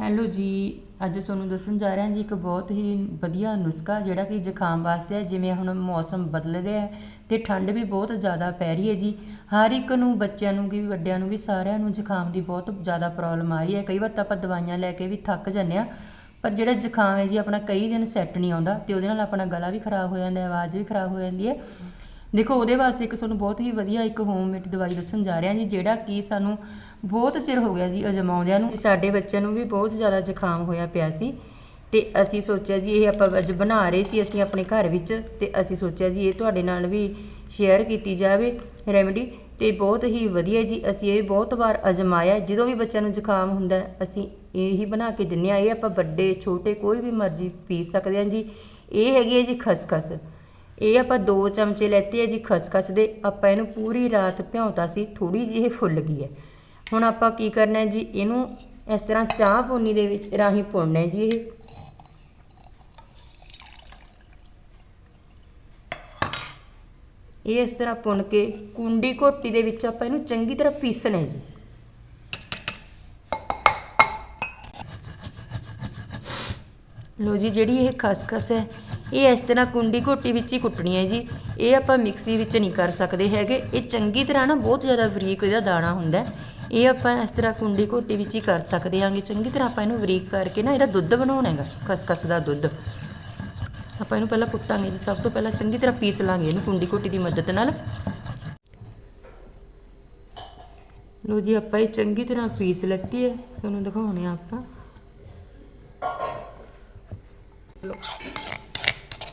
Hello ਜੀ, ਅੱਜ ਤੁਹਾਨੂੰ ਦੱਸਣ ਜਾ ਰਿਹਾ ਜੀ ਇੱਕ ਬਹੁਤ ਹੀ ਵਧੀਆ ਨੁਸਖਾ ਜਿਹੜਾ ਕਿ ਜ਼ੁਕਾਮ ਵਾਸਤੇ ਹੈ, ਜਿਵੇਂ ਹੁਣ ਮੌਸਮ ਬਦਲ ਰਿਹਾ ਅਤੇ ਠੰਡ ਵੀ ਬਹੁਤ ਜ਼ਿਆਦਾ ਪੈ ਰਹੀ ਹੈ ਜੀ। ਹਰ ਇੱਕ ਨੂੰ, ਬੱਚਿਆਂ ਨੂੰ ਵੀ, ਵੱਡਿਆਂ ਨੂੰ ਵੀ, ਸਾਰਿਆਂ ਨੂੰ ਜ਼ੁਕਾਮ ਦੀ ਬਹੁਤ ਜ਼ਿਆਦਾ ਪ੍ਰੋਬਲਮ ਆ ਰਹੀ ਹੈ। ਕਈ ਵਾਰ ਤਾਂ ਆਪਾਂ ਦਵਾਈਆਂ ਲੈ ਕੇ ਵੀ ਥੱਕ ਜਾਂਦੇ ਹਾਂ, ਪਰ ਜਿਹੜਾ ਜ਼ੁਕਾਮ ਹੈ ਜੀ, ਆਪਣਾ ਕਈ ਦਿਨ ਸੈੱਟ ਨਹੀਂ ਆਉਂਦਾ ਅਤੇ ਉਹਦੇ ਨਾਲ ਆਪਣਾ ਗਲਾ ਵੀ ਖਰਾਬ ਹੋ ਜਾਂਦਾ ਆਵਾਜ਼ ਵੀ ਖਰਾਬ ਹੋ ਜਾਂਦੀ ਹੈ। ਦੇਖੋ, ਉਹਦੇ ਵਾਸਤੇ ਇੱਕ ਤੁਹਾਨੂੰ ਬਹੁਤ ਹੀ ਵਧੀਆ ਇੱਕ ਹੋਮਮੇਡ ਦਵਾਈ ਦੱਸਣ ਜਾ ਰਿਹਾ ਜੀ, ਜਿਹੜਾ ਕਿ ਸਾਨੂੰ ਬਹੁਤ ਚਿਰ ਹੋ ਗਿਆ ਜੀ ਅਜਮਾਉਂਦਿਆਂ ਨੂੰ। ਸਾਡੇ ਬੱਚਿਆਂ ਨੂੰ ਵੀ ਬਹੁਤ ਜ਼ਿਆਦਾ ਜ਼ੁਕਾਮ ਹੋਇਆ ਪਿਆ ਸੀ ਤੇ ਅਸੀਂ ਸੋਚਿਆ ਜੀ, ਇਹ ਆਪਾਂ ਅੱਜ ਬਣਾ ਰਹੇ ਸੀ ਅਸੀਂ ਆਪਣੇ ਘਰ ਵਿੱਚ ਤੇ ਅਸੀਂ ਸੋਚਿਆ ਜੀ, ਇਹ ਤੁਹਾਡੇ ਨਾਲ ਵੀ ਸ਼ੇਅਰ ਕੀਤੀ ਜਾਵੇ ਰੈਮਡੀ ਤੇ ਬਹੁਤ ਹੀ ਵਧੀਆ ਜੀ, ਅਸੀਂ ਇਹ ਬਹੁਤ ਵਾਰ ਅਜਮਾਇਆ। ਜਦੋਂ ਵੀ ਬੱਚਿਆਂ ਨੂੰ ਜ਼ੁਕਾਮ ਹੁੰਦਾ, ਅਸੀਂ ਇਹੀ ਬਣਾ ਕੇ ਦਿੰਨੇ ਆ ਇਹ ਆਪਾਂ ਵੱਡੇ, ਛੋਟੇ ਕੋਈ ਵੀ ਮਰਜ਼ੀ ਪੀ ਸਕਦੇ ਹਾਂ ਜੀ। ਇਹ ਹੈਗੀ ਹੈ ਜੀ ਖਸਖਸ। ਇਹ ਆਪਾਂ 2 ਚਮਚੇ ਲੈਤੇ ਆ ਜੀ ਖਸਖਸ ਦੇ। ਆਪਾਂ ਇਹਨੂੰ ਪੂਰੀ ਰਾਤ ਭਿਉਂਤਾ ਸੀ ਥੋੜੀ ਜਿਹੀ ਇਹ ਫੁੱਲ ਗਈ ਹੈ। ਹੁਣ ਆਪਾਂ ਕੀ ਕਰਨਾ ਹੈ ਜੀ, ਇਹਨੂੰ ਇਸ ਤਰ੍ਹਾਂ ਚਾਹ ਪੋਨੀ ਦੇ ਵਿੱਚ ਰਾਹੀਂ ਪੁਣਨਾ ਜੀ ਇਹ। ਇਹ ਇਸ ਤਰ੍ਹਾਂ ਪੁਣ ਕੇ ਕੁੰਡੀ ਘੋਟੀ ਦੇ ਵਿੱਚ ਆਪਾਂ ਇਹਨੂੰ ਚੰਗੀ ਤਰ੍ਹਾਂ ਪੀਸਣਾ ਹੈ ਜੀ। ਲੋ ਜੀ, ਜਿਹੜੀ ਇਹ ਖਸਖਸ ਹੈ ਇਹ ਇਸ ਤਰ੍ਹਾਂ ਕੁੰਡੀ ਘੋਟੀ ਵਿੱਚ ਹੀ ਕੁੱਟਣੀ ਹੈ ਜੀ। ਇਹ ਆਪਾਂ ਮਿਕਸੀ ਵਿੱਚ ਨਹੀਂ ਕਰ ਸਕਦੇ ਹੈਗੇ। ਇਹ ਚੰਗੀ ਤਰ੍ਹਾਂ ਨਾ ਬਹੁਤ ਜ਼ਿਆਦਾ ਬਰੀਕ ਇਹਦਾ ਦਾਣਾ ਹੁੰਦਾ ਇਹ ਆਪਾਂ ਇਸ ਤਰ੍ਹਾਂ ਕੁੰਡੀ ਘੋਟੀ ਵਿੱਚ ਹੀ ਕਰ ਸਕਦੇ ਹਾਂਗੇ। ਚੰਗੀ ਤਰ੍ਹਾਂ ਆਪਾਂ ਇਹਨੂੰ ਬਰੀਕ ਕਰਕੇ ਨਾ ਇਹਦਾ ਦੁੱਧ ਬਣਾਉਣਾ ਹੈਗਾ, ਖਸਖਸ ਦਾ ਦੁੱਧ। ਆਪਾਂ ਇਹਨੂੰ ਪਹਿਲਾਂ ਕੁੱਟਾਂਗੇ ਜੀ। ਸਭ ਤੋਂ ਪਹਿਲਾਂ ਚੰਗੀ ਤਰ੍ਹਾਂ ਪੀਸ ਲਾਂਗੇ ਇਹਨੂੰ ਕੁੰਡੀ ਘੋਟੀ ਦੀ ਮਦਦ ਨਾਲ। ਲੋ ਜੀ, ਆਪਾਂ ਇਹ ਚੰਗੀ ਤਰ੍ਹਾਂ ਪੀਸ ਲੈਤੀ ਹੈ। ਤੁਹਾਨੂੰ ਦਿਖਾਉਣੇ ਆ ਆਪਾਂ। ਲਓ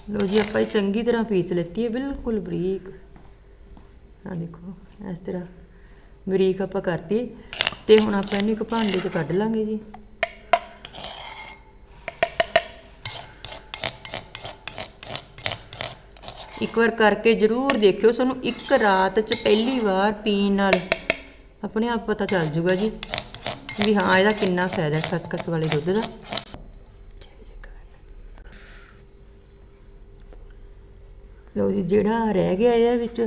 ਲੋ ਜੀ, ਆਪਾਂ ਇਹ ਚੰਗੀ ਤਰ੍ਹਾਂ ਪੀਸ ਲੈਤੀ ਹੈ, ਬਿਲਕੁਲ ਬਰੀਕ। ਆ ਦੇਖੋ, ਇਸ ਤਰ੍ਹਾਂ ਬਰੀਕ ਆਪਾਂ ਕਰਤੀ। ਤੇ ਹੁਣ ਆਪਾਂ ਇਹਨੂੰ ਇੱਕ ਭਾਂਡੇ 'ਚ ਕੱਢ ਲਾਂਗੇ ਜੀ। ਇੱਕ ਵਾਰ ਕਰਕੇ ਜ਼ਰੂਰ ਦੇਖਿਓ, ਸਾਨੂੰ ਇੱਕ ਰਾਤ 'ਚ ਪਹਿਲੀ ਵਾਰ ਪੀਣ ਨਾਲ ਆਪਣੇ ਆਪ ਪਤਾ ਚੱਲ ਜੂਗਾ ਜੀ, ਵੀ ਹਾਂ, ਇਹਦਾ ਕਿੰਨਾ ਫਾਇਦਾ ਖਸਖਸ ਵਾਲੇ ਦੁੱਧ ਦਾ। ਲਓ ਜੀ, ਜਿਹੜਾ ਰਹਿ ਗਿਆ ਇਹਦੇ ਵਿੱਚ,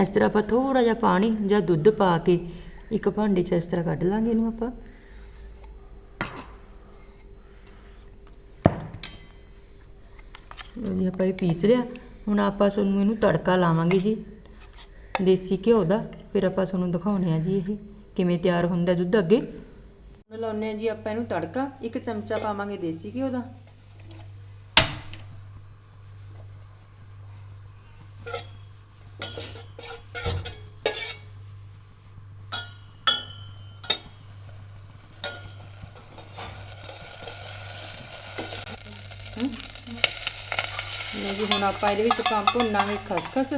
ਇਸ ਤਰ੍ਹਾਂ ਆਪਾਂ ਥੋੜ੍ਹਾ ਜਿਹਾ ਪਾਣੀ ਜਾਂ ਦੁੱਧ ਪਾ ਕੇ ਇੱਕ ਭਾਂਡੇ 'ਚ ਇਸ ਤਰ੍ਹਾਂ ਕੱਢ ਲਾਂਗੇ ਇਹਨੂੰ ਆਪਾਂ। ਜੀ, ਆਪਾਂ ਇਹ ਪੀਸ ਲਿਆ। ਹੁਣ ਆਪਾਂ ਤੁਹਾਨੂੰ ਇਹਨੂੰ ਤੜਕਾ ਲਾਵਾਂਗੇ ਜੀ, ਦੇਸੀ ਘਿਓ ਦਾ। ਫਿਰ ਆਪਾਂ ਤੁਹਾਨੂੰ ਦਿਖਾਉਣੇ ਆ ਜੀ ਇਹ ਕਿਵੇਂ ਤਿਆਰ ਹੁੰਦਾ ਦੁੱਧ ਅੱਗੇ। ਹੁਣ ਲਾਉਨੇ ਆ ਜੀ ਆਪਾਂ ਇਹਨੂੰ ਤੜਕਾ। ਇੱਕ ਚਮਚਾ ਪਾਵਾਂਗੇ ਦੇਸੀ ਘਿਓ ਦਾ। ਲਓ ਜੀ, ਹੁਣ ਆਪਾਂ ਇਹਦੇ ਵਿੱਚ ਕੰਮ ਭੁੰਨਾਂਗੇ ਖਸਖਸ।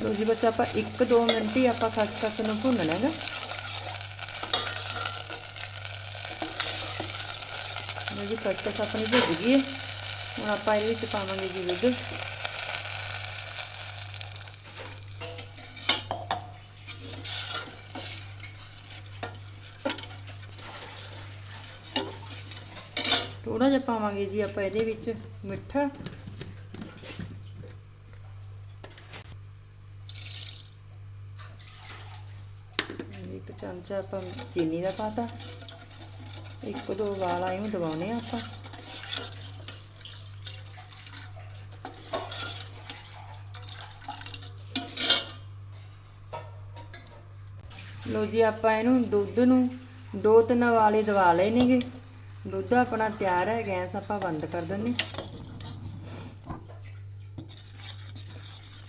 ਲਓ ਜੀ, ਬਸ ਆਪਾਂ 1-2 ਮਿੰਟ ਹੀ ਆਪਾਂ ਖਸਖਸ ਨੂੰ ਭੁੰਨਣਾ ਹੈਗਾ ਲਓ ਜੀ ਖਸਖਸ ਆਪਣੀ ਭੁੱਜ ਗਈ ਹੈ। ਹੁਣ ਆਪਾਂ ਇਹਦੇ ਵਿੱਚ ਪਾਵਾਂਗੇ ਜੀ ਦੁੱਧ ਥੋੜਾ ਜਿਹਾ ਪਾਵਾਂਗੇ ਜੀ ਆਪਾਂ ਇਹਦੇ ਵਿੱਚ ਮਿੱਠਾ। ਇੱਕ ਚਮਚਾ ਆਪਾਂ ਚੀਨੀ ਦਾ ਪਾਤਾ ਇੱਕ ਦੋ ਵਾਲਾ ਇਹਨੂੰ ਦਬਾਉਣੇ ਆ ਆਪਾਂ। ਲੋ ਜੀ ਆਪਾਂ ਇਹਨੂੰ ਦੁੱਧ ਨੂੰ ਦੋ ਤਿੰਨ ਵਾਲੇ ਦਵਾ ਲਏ ਨੇਗੇ। ਦੁੱਧ ਆਪਣਾ ਤਿਆਰ ਹੈ, ਗੈਸ ਆਪਾਂ ਬੰਦ ਕਰ ਦਿੰਨੇ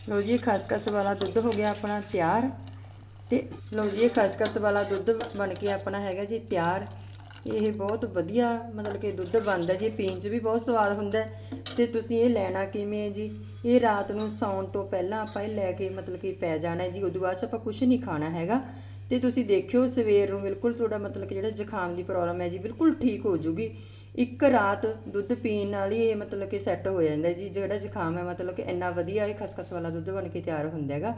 ਲੋ ਜੀ ਖਸਖਸ ਵਾਲਾ ਦੁੱਧ ਹੋ ਗਿਆ ਆਪਣਾ ਤਿਆਰ। ਤੇ ਲੋ ਜੀ ਖਸਖਸ ਵਾਲਾ ਦੁੱਧ ਬਣ ਕੇ ਆਪਣਾ ਹੈਗਾ ਜੀ ਤਿਆਰ। ਇਹ ਬਹੁਤ ਵਧੀਆ, ਮਤਲਬ ਕਿ ਦੁੱਧ ਬਣਦਾ ਜੀ, ਪੀਣ 'ਚ ਵੀ ਬਹੁਤ ਸਵਾਦ ਹੁੰਦਾ ਤੇ ਤੁਸੀਂ ਇਹ ਲੈਣਾ ਕਿਵੇਂ ਹੈ ਜੀ? ਇਹ ਰਾਤ ਨੂੰ ਸੌਣ ਤੋਂ ਪਹਿਲਾਂ ਆਪਾਂ ਇਹ ਲੈ ਕੇ ਮਤਲਬ ਕਿ ਪੈ ਜਾਣਾ ਜੀ ਉਦੋਂ ਬਾਅਦ 'ਚ ਆਪਾਂ ਕੁਝ ਨਹੀਂ ਖਾਣਾ ਹੈਗਾ। ਤੇ ਤੁਸੀਂ ਦੇਖਿਓ ਸਵੇਰ ਨੂੰ ਬਿਲਕੁਲ ਤੁਹਾਡਾ ਮਤਲਬ ਕਿ ਜਿਹੜਾ ਜ਼ੁਕਾਮ ਦੀ ਪ੍ਰੋਬਲਮ ਹੈ ਜੀ, ਬਿਲਕੁਲ ਠੀਕ ਹੋ ਜੂਗੀ। ਇੱਕ ਰਾਤ ਦੁੱਧ ਪੀਣ ਨਾਲ ਹੀ ਇਹ ਮਤਲਬ ਕਿ ਸੈੱਟ ਹੋ ਜਾਂਦਾ ਜੀ, ਜਿਹੜਾ ਜ਼ੁਕਾਮ ਹੈ ਮਤਲਬ ਕਿ ਇੰਨਾ ਵਧੀਆ ਇਹ ਖਸਖਸ ਵਾਲਾ ਦੁੱਧ ਬਣ ਕੇ ਤਿਆਰ ਹੁੰਦਾ ਹੈਗਾ।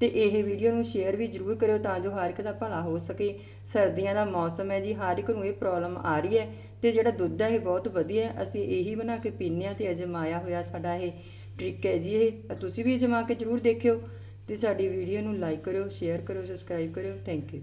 ਤੇ ਇਹ ਵੀਡੀਓ ਨੂੰ ਸ਼ੇਅਰ ਵੀ ਜ਼ਰੂਰ ਕਰਿਓ ਤਾਂ ਜੋ ਹਰ ਇੱਕ ਦਾ ਭਲਾ ਹੋ ਸਕੇ। ਸਰਦੀਆਂ ਦਾ ਮੌਸਮ ਹੈ ਜੀ, ਹਰ ਇੱਕ ਨੂੰ ਇਹ ਪ੍ਰੋਬਲਮ ਆ ਰਹੀ ਹੈ ਤੇ ਜਿਹੜਾ ਦੁੱਧ ਹੈ ਇਹ ਬਹੁਤ ਵਧੀਆ ਹੈ। ਅਸੀਂ ਇਹੀ ਬਣਾ ਕੇ ਪੀਂਦੇ ਹਾਂ ਤੇ ਅਜਮਾਇਆ ਹੋਇਆ ਸਾਡਾ ਇਹ ਟ੍ਰਿਕ ਹੈ ਜੀ ਇਹ। ਤੁਸੀਂ ਵੀ ਅਜਮਾ ਕੇ ਜ਼ਰੂਰ ਦੇਖਿਓ। ਅਤੇ ਸਾਡੀ ਵੀਡੀਓ ਨੂੰ ਲਾਈਕ ਕਰਿਓ ਸ਼ੇਅਰ ਕਰਿਓ ਸਬਸਕ੍ਰਾਈਬ ਕਰਿਓ ਥੈਂਕ ਯੂ